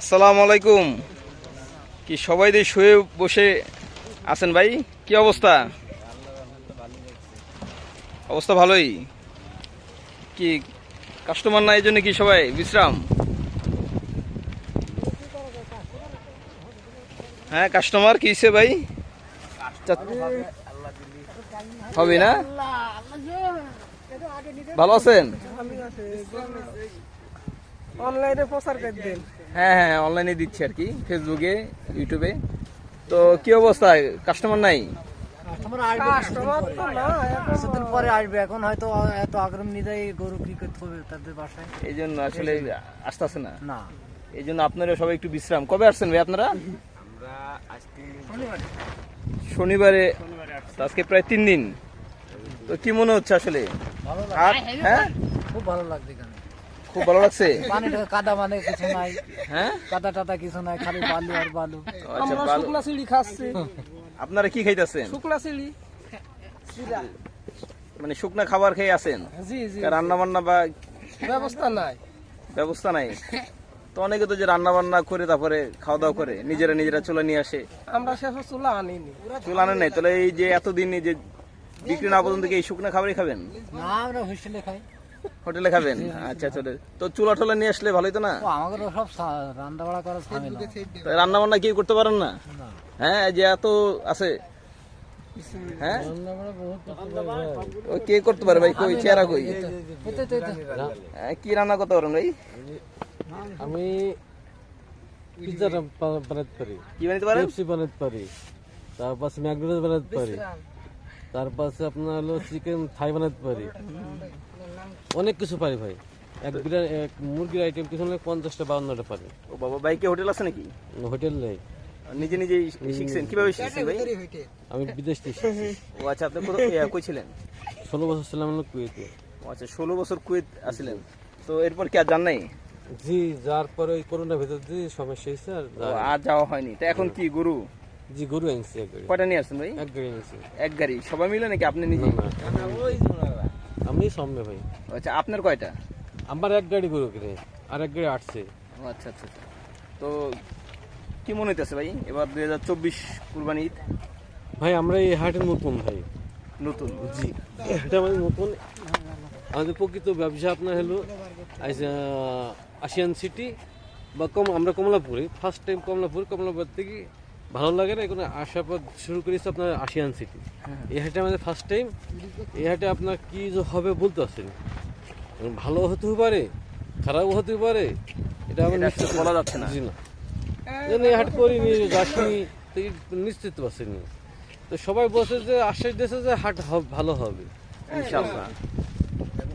আসসালামু আলাইকুম। কি সবাই দিয়ে শুয়ে বসে আছেন ভাই? কি অবস্থা? অবস্থা ভালোই। কি কাস্টমার না এই জন্য কি সবাই? বিশ্রাম? হ্যাঁ কাস্টমার কি ভাই? হবে না? ভালো আছেন? অনলাইনে প্রচার করে দেন। হ্যাঁ হ্যাঁ অনলাইনে দিচ্ছি আর কি ফেসবুকে ইউটিউবে তো কি অবস্থা? কাস্টমার নাই? পরে। আসবে এখন হয়তো এত আগ্রহ নিয়ে গরু কি করতে হবে তাদের বাসায়। এই জন্য আসলে আসতেছে না? না। এই জন্য আপনারা সবাই একটু বিশ্রাম। কবে আসছেন ভাই আপনারা? শনিবারে। আজকে প্রায় তিন দিন। তো কি মনে হচ্ছে আসলে? হ্যাঁ? খুব ভালো লাগছে এখানে। খুব ভালো লাগছে? পানি কাদা মানে কিছু নাই। হ্যাঁ? কাদা টাদা কিছু নাই খালি বালু আর বালু। আচ্ছা আমরা শুকনা চিড়ি খাচ্ছি। আপনারা কি খাইতেছেন? শুকনা চিড়ি মানে শুকনা খাবার খেয়ে আছেন? জি জি রান্না বান্না বা ব্যবস্থা নাই। ব্যবস্থা নাই? তো অনেকে তো যে রান্না বান্না করে তারপরে খাওয়া দাওয়া করে নিজেরা নিজেরা চলে নিয়ে আসে। আমরা শেষ চুলা আনিনি। চুল আনেন নাই? তাহলে এই যে এতদিন এই যে বিক্রি না পর্যন্ত কি এই শুকনা খাবারই খাবেন? না আমরা হোস্টেলে খাই। হোটেলে খাবেন? আচ্ছা চলে। তো চুলা টুলা নিয়ে আসলে ভালোই তো না? আমাদের সব রান্না বাড়া করা রান্না বান্না কি করতে পারেন না? হ্যাঁ যে এত আছে। হ্যাঁ? ও কে করতে পারে ভাই? কই চেহারা কই? হ্যাঁ, কি রান্না করতে পারেন ভাই? আমি পিৎজা বানাতে পারি। কি বানাতে পেপসি বানাতে পারি। তারপর ম্যাকডোনাল্ড বানাতে পারি। তারপর আপনার হলো চিকেন থাই বানাতে পারি। অনেক কিছু পারি ভাই। এক বিরিয়ানি এক মুরগির আইটেম কিছু হলে পঞ্চাশটা বাউন্নটা পারি। ও বাবা ভাই কি হোটেল আছে নাকি? হোটেল নেই। নিজে নিজে শিখছেন? কীভাবে শিখছেন ভাই? আমি বিদেশ থেকে এসেছি। ও আচ্ছা আপনি কই ছিলেন? ষোলো বছর ছিলাম হলো কুয়েতে। ও আচ্ছা ষোলো বছর কুয়েত আসছিলেন তো এরপর কি আর জান নাই? জি যার পরে ওই করোনার ভেতর দিয়ে সমস্যা হয়েছে আর আর যাওয়া হয়নি। তো এখন কি গরু? জি গরু আনছি এক গাড়ি কয়টা নিয়ে আসছেন ভাই? এক গাড়ি আনছি এক গাড়ি। সবাই মিলে নাকি আপনি নিজে। আমি সামনে ভাই। আচ্ছা আপনার কয়টা? আমার এক গাড়ি গরু কিনে আর এক গাড়ি আটছে ও আচ্ছা আচ্ছা আচ্ছা। তো কি মনে হইতেছে ভাই? এবার দুই হাজার চব্বিশ কুরবানি ঈদ। ভাই আমরা এই হাটের নতুন ভাই। নতুন? জি এটা আমাদের নতুন। আমাদের প্রকৃত ব্যবসা আপনার হলো আসিয়ান সিটি বা কম আমরা কমলাপুরে ফার্স্ট টাইম কমলাপুর কমলাপুর থেকে ভালো লাগে না এখানে আসার পর শুরু করেছি আপনার আশিয়ান সিটি এই হাটে আমাদের ফার্স্ট টাইম এই হাটে আপনার কি যে হবে বলতে পারছেন ভালো হতে পারে খারাপও হতে পারে এটা আমার নিশ্চিত বলা যাচ্ছে না। জি না। জন্য এই হাট করিনি যাসনি তো নিশ্চিত পারছেন তো সবাই বলছে যে আশ্বাস দিয়েছে যে হাট ভালো হবে। ইনশাআল্লাহ।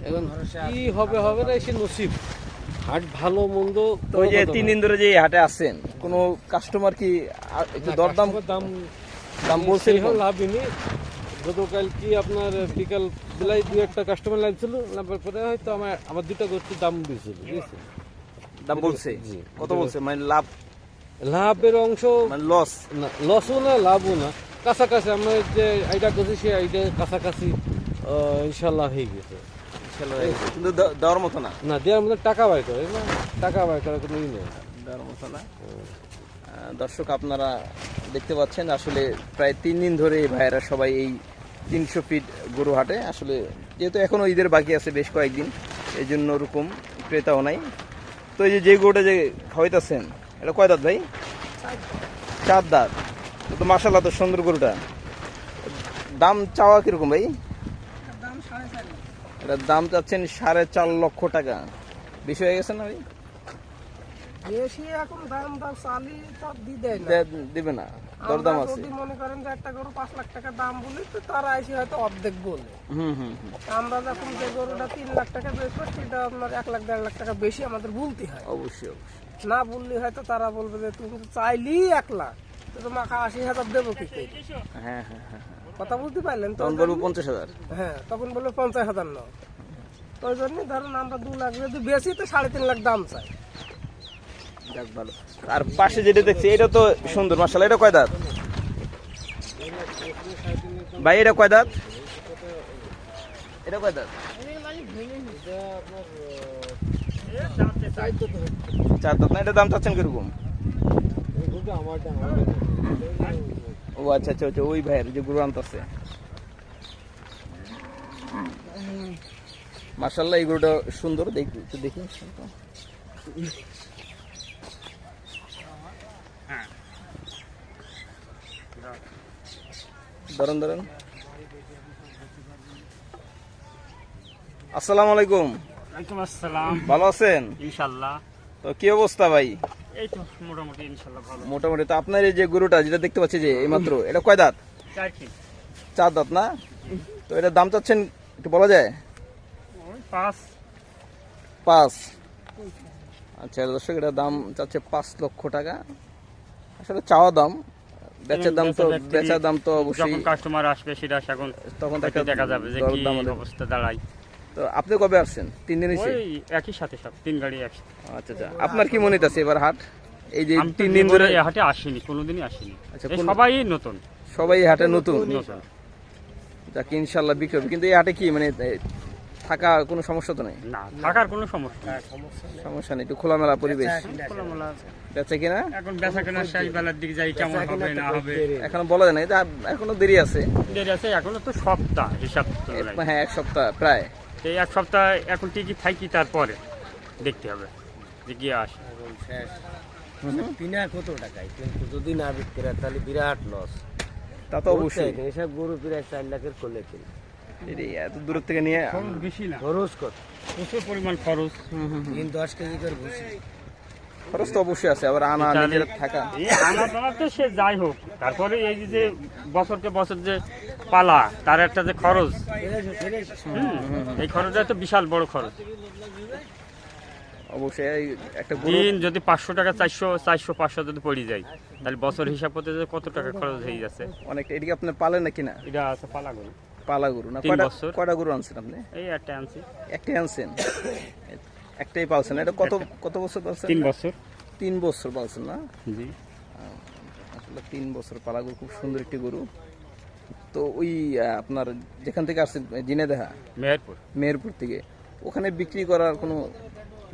এখন কি হবে হবে না সে নসিব। হাট ভালো মন্দ ওই যে তিন দিন ধরে যে হাটে আসছেন কোনো কাস্টমার কি একটু দরদাম দাম দাম বলছে সেই লাভই নেই গতকাল কি আপনার বিকাল বেলায় দু একটা কাস্টমার লাগছিল লাভের পরে হয়তো আমার আমার দুটা করতে দাম দিয়েছিল দাম বলছে। কত বলছে? মানে লাভ লাভের অংশ মানে লস না লসও না লাভও না। কাছাকাছি আমরা যে আইডিয়া করছি সেই আইডিয়া কাছাকাছি ইনশাল্লাহ হয়ে গেছে। কিন্তু দেওয়ার মতো না। না দেওয়ার মধ্যে টাকা বাই করে না টাকা বাই করার কোনো ই নেই। দেওয়ার মতো না। দর্শক আপনারা দেখতে পাচ্ছেন আসলে প্রায় তিন দিন ধরে এই ভাইয়েরা সবাই এই তিনশো ফিট গরু হাটে। আসলে যেহেতু এখনও ঈদের বাকি আছে বেশ কয়েকদিন এই জন্য ওরকম ক্রেতাও নাই। তো এই যে যে গরুটা যে খাওয়াইতেছেন এটা কয় দাঁত ভাই? চার দাঁত। তো তো মাসাল্লাহ তো সুন্দর গরুটা। দাম চাওয়া কীরকম ভাই? দাম সাড়ে চার এটার দাম চাচ্ছেন সাড়ে চার লক্ষ টাকা। বেশি হয়ে গেছে না ভাই? বেশি এখন দাম দাম চালি তো দিয়ে দেয় না। দে- দিবে না। দরদাম আছে। যদি মনে করেন যে একটা গরু লাখ টাকা দাম বলি তো তারা এসে হয়তো অর্ধেক বলে। হুম হুম হুম। আমরা যখন যে গরুটা তিন লাখ টাকা বেচবো সেটা আপনার এক লাখ দেড় লাখ টাকা বেশি আমাদের বলতে হয়। অবশ্যই অবশ্যই। না বললে হয়তো তারা বলবে যে তুমি চাইলি এক লাখ তো তোমাকে আশি হাজার দেবো কি হ্যাঁ হ্যাঁ হ্যাঁ হ্যাঁ। কথা বলতে পারলেন তখন বলব পঞ্চাশ হাজার। হ্যাঁ তখন বলবে পঞ্চাশ হাজার তো ওই জন্যই ধরুন আমরা দু লাখ যদি বেশি তো সাড়ে তিন লাখ দাম চাই। যাক ভালো। আর পাশে যেটা দেখছি এটা তো সুন্দর মাসাল এটা কয় দাঁত? ভাই এটা কয় দাঁত? এটা কয় দাঁত? চার দাঁত না এটা দাম চাচ্ছেন কীরকম? ও আচ্ছা আচ্ছা আচ্ছা ওই ভাইয়ের যে গরু আনতেছে। মার্শাল্লাহ এই গরুটা সুন্দর দেখি একটু দেখি। আসসালামু আলাইকুম। আসসালাম। ভালো আছেন? ইনশাল্লাহ তো কি অবস্থা ভাই? এই তো মোটামুটি ইনশাল্লাহ ভালো। মোটামুটি তো আপনার এই যে গরুটা যেটা দেখতে পাচ্ছি যে এইমাত্র এটা কয় দাঁত? চার দাঁত না? তো এটার দাম চাচ্ছেন একটু বলা যায়? পাঁচ। পাঁচ। আচ্ছা দর্শক এটার দাম চাচ্ছে পাঁচ লক্ষ টাকা। আসলে চাওয়া দাম বেচার দাম তো বেচার দাম তো অবশ্যই কাস্টমার আসবে সেটা এখন তখন দেখা যাবে যে কি অবস্থা দাঁড়ায়। তো আপনি কবে আসছেন? তিন দিন এসে একই সাথে সব তিন গাড়ি একসাথে। আচ্ছা আচ্ছা। আপনার কি মনে হচ্ছে এবার হাট? এই যে তিন দিন ধরে হাটে আসিনি কোনোদিনই আসিনি। আচ্ছা, সবাই নতুন। সবাই হাটে নতুন? যাকে ইনশাল্লাহ বিক্রি হবে। কিন্তু এই হাটে কি মানে থাকা কোনো সমস্যা তো নেই? না থাকার কোনো সমস্যা নেই। সমস্যা নেই একটু খোলামেলা পরিবেশ। বেচে কিনা? এখন বেচা শেষ বেলার দিকে যাই কেমন হবে না হবে। এখনও বলা যায় না এখনও দেরি আছে। দেরি আছে এখনও তো সপ্তাহ হিসাব হ্যাঁ এক সপ্তাহ প্রায়। এই এক সপ্তাহ এখন টিকি থাকি তারপরে দেখতে হবে যে গিয়ে আসে। কিনা কত টাকায়? কিন্তু যদি না বিক্রি হয় তাহলে বিরাট লস তা তো অবশ্যই। এসব গরু প্রায় চার লাখের করলে কিনে। এত দূর থেকে নিয়ে খরচ বেশি না। খরচ কত? প্রচুর পরিমাণ খরচ। দিন দশ কেজি করে খরচ তো অবশ্যই আছে আবার আনা নিজের থাকা। আনা টানা তো সে যাই হোক তারপরে এই যে বছরকে বছর যে পালা তার একটা যে খরচ। এই খরচটা তো বিশাল বড় খরচ। অবশ্যই একটা দিন যদি পাঁচশো টাকা চারশো চারশো পাঁচশো যদি পড়ে যায় তাহলে বছর হিসাব করতে যে কত টাকা খরচ হয়ে যাচ্ছে। অনেকটা এদিকে আপনি পালেন নাকি না? এটা আছে পালা গরু। পালা গরু না কয়টা গরু আনছেন আপনি? এই একটা আনছি। একটাই আনছেন। একটাই পালছেন এটা কত কত বছর পালছেন? তিন বছর। তিন বছর পালছেন না? জি। আসলে তিন বছর পালা গরু খুব সুন্দর একটি গরু। তো ওই আপনার যেখান থেকে আসছেন জিনে দেখা মেহেরপুর। মেহেরপুর থেকে। ওখানে বিক্রি করার কোনো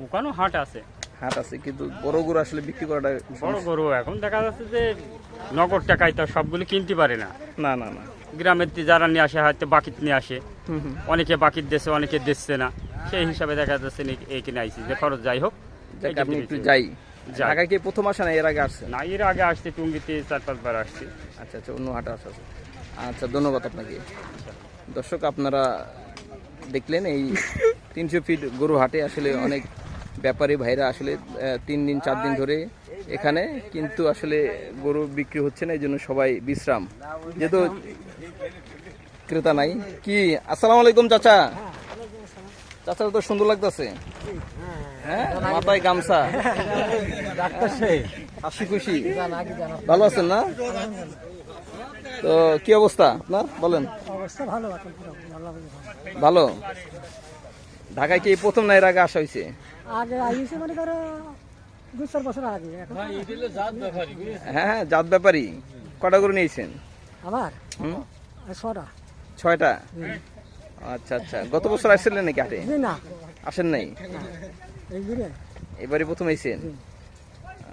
ওখানেও হাট আছে। হাট আছে কিন্তু বড় গরু আসলে বিক্রি করাটা বড় গরু এখন দেখা যাচ্ছে যে নগদ টাকায় তো সবগুলো কিনতে পারে না। না না না। গ্রামের যারা নিয়ে আসে হয়তো বাকিত নিয়ে আসে। অনেকে বাকিত দেশে অনেকে দিচ্ছে না। সেই হিসাবে দেখা যাচ্ছে এই কিনে আইসি যে খরচ যাই হোক আপনি একটু যাই। ঢাকায় কি প্রথম আসে না এর আগে আসছেন? না এর আগে আসছি টুঙ্গিতে চার পাঁচবার আসছি। আচ্ছা আচ্ছা অন্য হাটে আসা। আচ্ছা ধন্যবাদ আপনাকে। দর্শক আপনারা দেখলেন এই তিনশো ফিট গরু হাটে আসলে অনেক ব্যাপারী ভাইরা আসলে তিন দিন চার দিন ধরে এখানে কিন্তু আসলে গরু বিক্রি হচ্ছে না এই জন্য সবাই বিশ্রাম। যেহেতু ক্রেতা নাই। কি আসসালামু আলাইকুম চাচা। চাচা তো সুন্দর লাগতেছে। হ্যাঁ মাথায় গামছা। হাসি খুশি। ভালো আছেন না? তো কি অবস্থা আপনার? বলেন। অবস্থা ভালো ভালো। ঢাকায় কি প্রথম না এর আগে আসা হয়েছে? আগে মনে করো দু চার বছর আগে হ্যাঁ হ্যাঁ জাত ব্যাপারী কটা করে নিয়েছেন? আমার? হুম? ছটা। ছয়টা? আচ্ছা আচ্ছা। গত বছর আসছিলেন নাকি হাটে না। আসেন নাই? এবারে প্রথম আইছেন?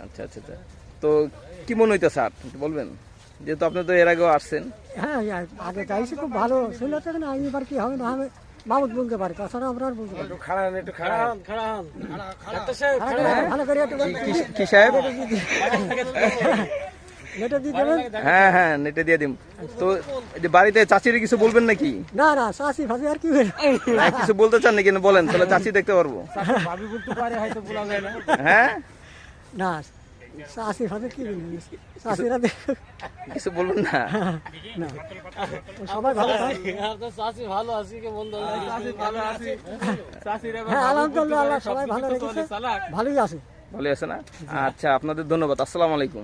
আচ্ছা আচ্ছা আচ্ছা। তো কি মনে হইতেছে আর? বলবেন। যেহেতু আপনি তো এর আগেও আসছেন। হ্যাঁ আগে চাইছি খুব ভালো ছিল তো না এবার কি হবে? না হবে মামুদ বলতে পারে। তাছাড়া আমরা আর বলতে পারি না। খাড়ান একটু খাড়ান ভালো করে- ভালো করে একটু কি- কি সাহেব? হ্যাঁ হ্যাঁ নেটে দিয়ে দিম। তো বাড়িতে চাচির কিছু বলবেন নাকি? না না চাষি ফাঁসি আর কি হ্যাঁ, কিছু বলতে চান নাকি? বলেন তাহলে চাচি দেখতে পারব। ভাবি বলতে পারে হয়তো বলা যায় না। হ্যাঁ? না চাষি ফাঁসি কি চাষিরা কিছু বলবেন না? না। সবাই ভালো চাষি ভালো আছি কে মন্দ হ্যাঁ আলহামদুলিল্লাহ সবাই ভালো রেখেছে। ভালোই আছে। ভালো আছে না আচ্ছা আপনাদের ধন্যবাদ আসসালামু আলাইকুম।